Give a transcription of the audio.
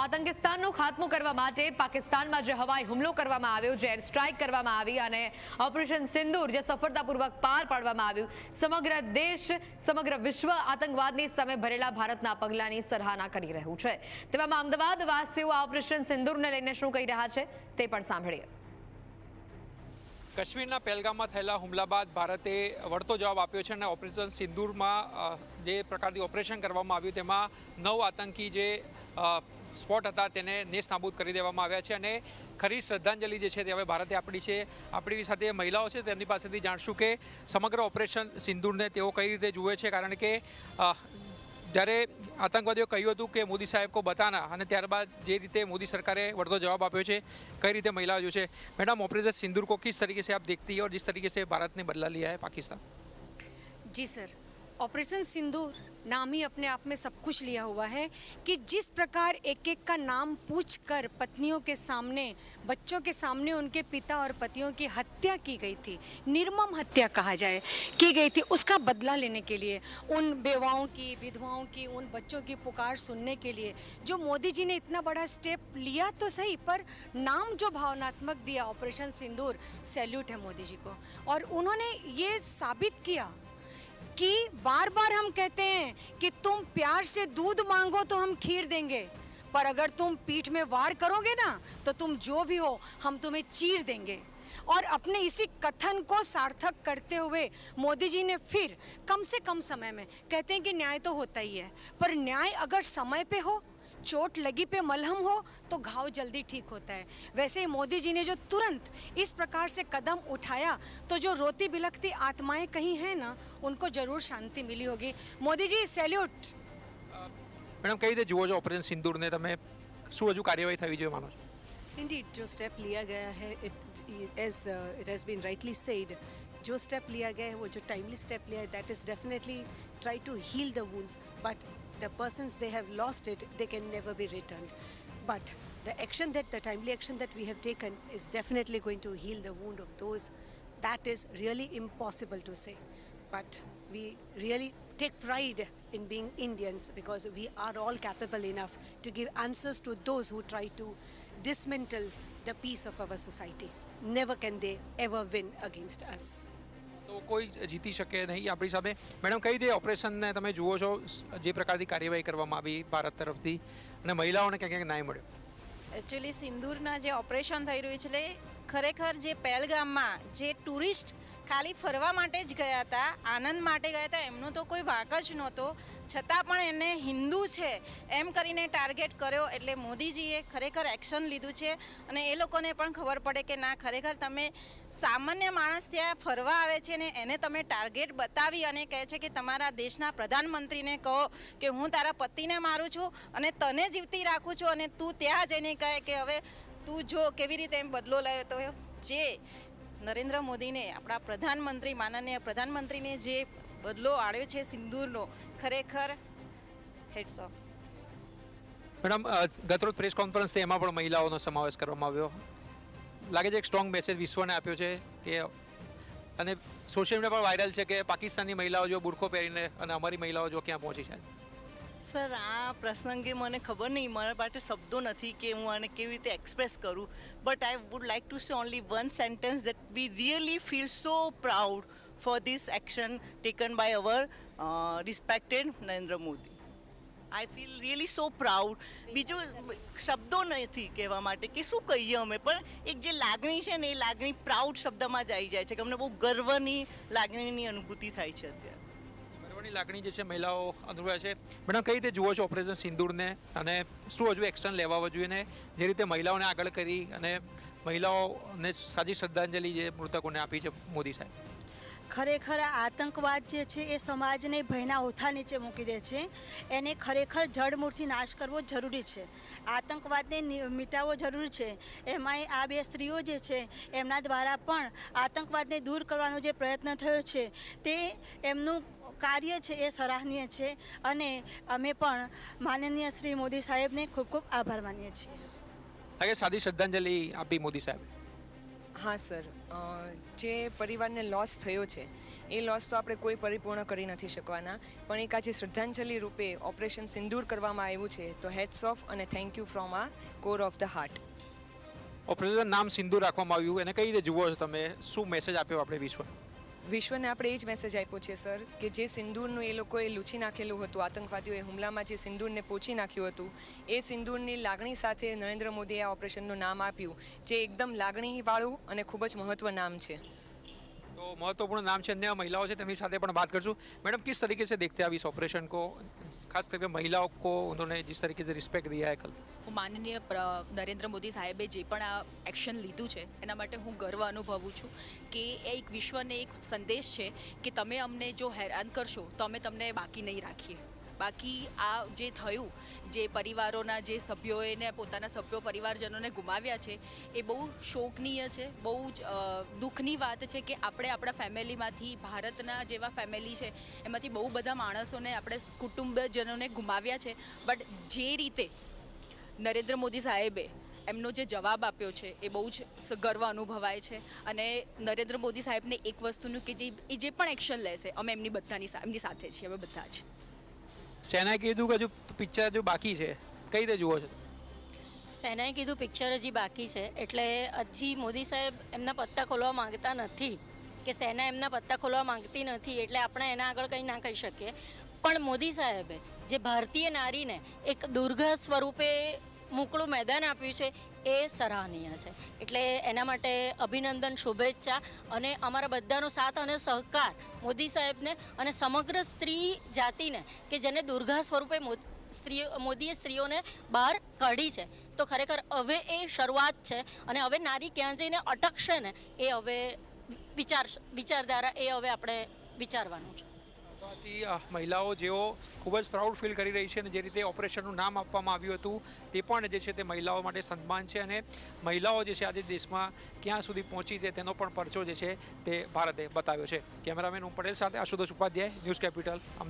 આતંકિસ્તાનનો ખાત્મો કરવા માટે પાકિસ્તાનમાં જે હવાઈ હુમલો કરવામાં આવ્યો, જે એર સ્ટ્રાઇક કરવામાં આવી અને ઓપરેશન સિંદૂર જે સફળતાપૂર્વક પાર પાડવામાં આવ્યું, સમગ્ર દેશ, સમગ્ર વિશ્વ આતંકવાદની સામે ભરેલા ભારતના પગલાંની સરાહના કરી રહ્યું છે. તેવામાં અમદાવાદ વાસીઓ આ ઓપરેશન સિંદૂરને લઈને શું કહી રહ્યા છે તે પણ સાંભળીએ. કાશ્મીરના પહેલગામમાં થયેલા હુમલા બાદ ભારતે વળતો જવાબ આપ્યો છે અને ઓપરેશન સિંદૂરમાં જે પ્રકારથી ઓપરેશન કરવામાં આવ્યું, તેમાં નવ આતંકી જે સ્પોટ હતા તેને નેસ નાબૂદ કરી દેવામાં આવ્યા છે અને ખરી શ્રદ્ધાંજલિ જે છે તે હવે ભારતે આપણી છે આપણી સાથે મહિલાઓ છે તેમની પાસેથી જાણશું કે સમગ્ર ઓપરેશન સિંદૂરને તેઓ કઈ રીતે જુએ છે કારણ કે અ, જ્યારે આતંકવાદીઓ કહ્યું હતું કે મોદી સાહેબ કો બતાના અને ત્યારબાદ જે રીતે મોદી સરકારે વળતો જવાબ આપ્યો છે કઈ રીતે મહિલાઓ જો છે मैडम ऑपरेशन सिंदूर को किस तरीके से आप देखती है और जिस तरीके से भारत ने बदला लिया है पाकिस्तान जी सर ऑपरेशन सिंदूर नाम ही अपने आप में सब कुछ लिया हुआ है कि जिस प्रकार एक एक का नाम पूछकर पत्नियों के सामने, बच्चों के सामने उनके पिता और पतियों की हत्या की गई थी, निर्मम हत्या कहा जाए, की गई थी, उसका बदला लेने के लिए, उन बेवाओं की, विधवाओं की, उन बच्चों की पुकार सुनने के लिए। जो मोदी जी ने इतना बड़ा स्टेप लिया तो सही, पर नाम जो भावनात्मक दिया ऑपरेशन सिंदूर सैल्यूट है मोदी जी को। और उन्होंने ये साबित किया कि बार बार हम कहते हैं कि तुम प्यार से दूध मांगो तो हम खीर देंगे। पर अगर तुम पीठ में वार करोगे ना तो तुम जो भी हो, हम तुम्हें चीर देंगे। और अपने इसी कथन को सार्थक करते हुए मोदी जी ने फिर कम से कम समय में कहते हैं कि न्याय तो होता ही है, पर न्याय अगर समय पे हो चोट लगी पे मलहम हो तो घाव जल्दी ठीक होता है वैसे ही मोदी जी ने जो तुरंत इस प्रकार से कदम उठाया तो जो रोती बिलखती आत्माएं कहीं हैं ना उनको जरूर शांति मिली होगी मोदी जी सैल्यूट મેડમ કઈ રીતે જુઓ છો ઓપરેશન સિંદૂરને તમે શું હજુ કાર્યવાહી થવી જોઈએ માનો છો इंडीड जो स्टेप लिया गया है it as it has been rightly said जो स्टेप लिया गया है वो जो टाइमली स्टेप लिया है that is definitely try to heal the wounds but the persons they have lost it, they can never be returned. But the action that, the timely action that we have taken is definitely going to heal the wound of those. That is really impossible to say. But we really take pride in being Indians because we are all capable enough to give answers to those who try to dismantle the peace of our society. Never can they ever win against us. તો કોઈ જીતી શકે નહીં. આપણી સામે madam, કઈ રીતે ઓપરેશનને તમે જુઓ છો? જે પ્રકારની કાર્યવાહી કરવામાં આવી ભારત તરફથી અને મહિલાઓને ક્યાંક ક્યાંક ન્યાય મળ્યો? એકચ્યુઅલી સિંદૂરના જે ઓપરેશન થઈ રહ્યું છે, એટલે ખરેખર જે પહેલગામમાં જે ટુરિસ્ટ ખાલી ફરવા માટે જ ગયા હતા, આનંદ માટે ગયા હતા, એમનો તો કોઈ વાક જ નહોતો. છતાં પણ એને હિન્દુ છે એમ કરીને ટાર્ગેટ કર્યો, એટલે મોદીજીએ ખરેખર એક્શન લીધું છે. અને એ લોકોને પણ ખબર પડે કે ના, ખરેખર તમે સામાન્ય માણસ ત્યાં ફરવા આવે છે ને એને તમે ટાર્ગેટ બતાવી અને કહે છે કે તમારા દેશના પ્રધાનમંત્રીને કહો કે હું તારા પતિને મારું છું અને તને જીવતી રાખું છું અને તું ત્યાં જઈને કહે કે હવે તું જો કેવી રીતે એમ બદલો લાવ્યો તો, જે નરેન્દ્ર મોદીને, આપણા પ્રધાનમંત્રી, માનનીય પ્રધાનમંત્રીને જે બદલો આડ્યો છે સિંદૂરનો, ખરેખર હેડ્સ ઓફ મેડમ ગતરોજ પ્રેસ કોન્ફરન્સ એમાં પણ મહિલાઓનો સમાવેશ કરવામાં આવ્યો. લાગે છે એક સ્ટ્રોંગ મેસેજ વિશ્વને આપ્યો છે કે, અને સોશિયલ મીડિયા પર વાયરલ છે કે પાકિસ્તાની મહિલાઓ જો બુરખો પહેરીને અને અમારી મહિલાઓ જો ક્યાં પહોંચી છે સર, આ પ્રસંગે મને ખબર નહીં, મારા પાસે શબ્દો નથી કે હું આને કેવી રીતે એક્સપ્રેસ કરું. But I would like to say only one sentence that we really feel so proud for this action taken by our respected Narendra Modi I feel really so proud બીજો શબ્દો નથી કહેવા માટે કે શું કહીએ અમે, પણ એક જે લાગણી છે ને, એ લાગણી પ્રાઉડ શબ્દમાં જ આવી જાય છે, કે અમને બહુ ગર્વની લાગણીની અનુભૂતિ થાય છે અત્યારે. ગર્વની લાગણી જે છે મહિલાઓ અનુભવે છે. મેડમ, કઈ રીતે જુઓ છો ઓપરેશન સિંદૂરને? અને શું હજુ એક્શન લેવા જોઈએ ને જે રીતે મહિલાઓને આગળ કરી અને મહિલાઓને સાચી શ્રદ્ધાંજલિ જે મૃતકોને આપી છે મોદી સાહેબ. ખરેખર આતંકવાદ જે છે એ સમાજને ભયના ઓથા નીચે મૂકી દે છે. એને ખરેખર જડમૂળથી નાશ કરવો જરૂરી છે. આતંકવાદને મિટાવવો જરૂરી છે. એમાંય આ બે સ્ત્રીઓ જે છે, એમના દ્વારા પણ આતંકવાદને દૂર કરવાનો જે પ્રયત્ન થયો છે, તે એમનું કાર્ય છે એ સરાહનીય છે અને અમે પણ માનનીય શ્રી મોદી સાહેબને ખૂબ ખૂબ આભાર માનીએ છીએ. લાગે સાદી શ્રદ્ધાંજલિ આપી મોદી સાહેબ. હા સર. જે પરિવારને લોસ થયો છે એ લોસ તો આપણે કોઈ પરિપૂર્ણ કરી નથી શકવાના. પણ એક આજે શ્રદ્ધાંજલિ રૂપે ઓપરેશન સિંદૂર કરવામાં આવ્યું છે તો હેડ્સ ઓફ અને થેન્ક યુ ફ્રોમ આ core of the heart operation નામ સિંદૂર રાખવામાં આવ્યું. એને કઈ રીતે જુઓ છો તમે? શું મેસેજ આપ્યો આપણે વિશ્વ વિશ્વને આપણે એ જ મેસેજ આપ્યો છે સર કે જે સિંદૂરનું એ લોકોએ લૂછી નાખેલું હતું, આતંકવાદીઓએ હુમલામાં જે સિંદૂરને પોચી નાખ્યું હતું, એ સિંદૂરની લાગણી સાથે નરેન્દ્ર મોદીએ આ ઓપરેશનનું નામ આપ્યું, જે એકદમ લાગણીવાળું અને ખૂબ જ મહત્વ નામ છે. तो महत्वपूर्ण नाम છે અન્ય મહિલાઓ છે તેમની સાથે પણ बात કરશું मैडम किस तरीके से देखते हैं आप इस ऑपरेशन को खास करके महिलाओं को उन्होंने जिस तरीके से रिस्पेक्ट दिया है कल હું માનનીય પ્ર- નરેન્દ્ર મોદી સાહેબે જે પણ આ એક્શન લીધું છે એના માટે હું ગર્વ અનુભવું છું કે એ એક વિશ્વને એક સંદેશ છે કે તમે અમને જો હેરાન કરશો તો અમે તમને બાકી નહીં રાખીએ બાકી આ જે થયું, જે પરિવારોના જે સભ્યોએને પોતાના સભ્યો પરિવારજનોને ગુમાવ્યા છે, એ બહુ શોકનીય છે, બહુ જ દુઃખની વાત છે કે આપણે આપણા ફેમિલીમાંથી ભારતના જેવા ફેમિલી છે, એમાંથી બહુ બધા માણસોને આપણે કુટુંબજનોને ગુમાવ્યા છે. બટ જે રીતે નરેન્દ્ર મોદી સાહેબે એમનો જે જવાબ આપ્યો છે, એ બહુ જ ગર્વ અનુભવાય છે. અને નરેન્દ્ર મોદી સાહેબને એક વસ્તુનું કે જે, એ જે પણ એક્શન લેશે, અમે એમની બધાની એમની સાથે છીએ, અમે બધા જ સેનાએ કીધું કે હજુ પિક્ચર હજુ બાકી છે? કઈ રીતે જુઓ છો? સેનાએ કીધું પિક્ચર હજી બાકી છે. એટલે હજી મોદી સાહેબ એમના પત્તા ખોલવા માંગતા નથી કે સેના એમના પત્તા ખોલવા માંગતી નથી, એટલે આપણે એના આગળ કંઈ ના કહી શકીએ. પણ મોદી સાહેબે જે ભારતીય નારીને એક દુર્ગા સ્વરૂપે મોકળું મેદાન આપ્યું છે એ સરાહનીય છે. એટલે એના માટે અભિનંદન, શુભેચ્છા અને અમારા બધાનો સાથ અને સહકાર મોદી સાહેબને અને સમગ્ર સ્ત્રી જાતિને કે જેને દુર્ગા સ્વરૂપે સ્ત્રીઓ, મોદીએ સ્ત્રીઓને બહાર કાઢી છે. તો ખરેખર હવે એ શરૂઆત છે અને હવે નારી ક્યાં જઈને અટકશે ને એ હવે વિચાર, વિચારધારા એ હવે આપણે વિચારવાનું છે. તો મહિલાઓ જેઓ ખૂબ જ પ્રાઉડ ફીલ કરી રહી છે અને જે રીતે ઓપરેશનનું નામ આપવામાં આવ્યું હતું, તે પણ જે છે તે મહિલાઓ માટે સન્માન છે અને મહિલાઓ જે છે આજે દેશમાં ક્યાં સુધી પહોંચી છે તેનો પણ પરચો જે છે તે ભારતે બતાવ્યો છે. કેમેરામેન ઓમ પટેલ સાથે આશુતોષ ઉપાધ્યાય, ન્યૂઝ કેપિટલ, અમદાવાદ.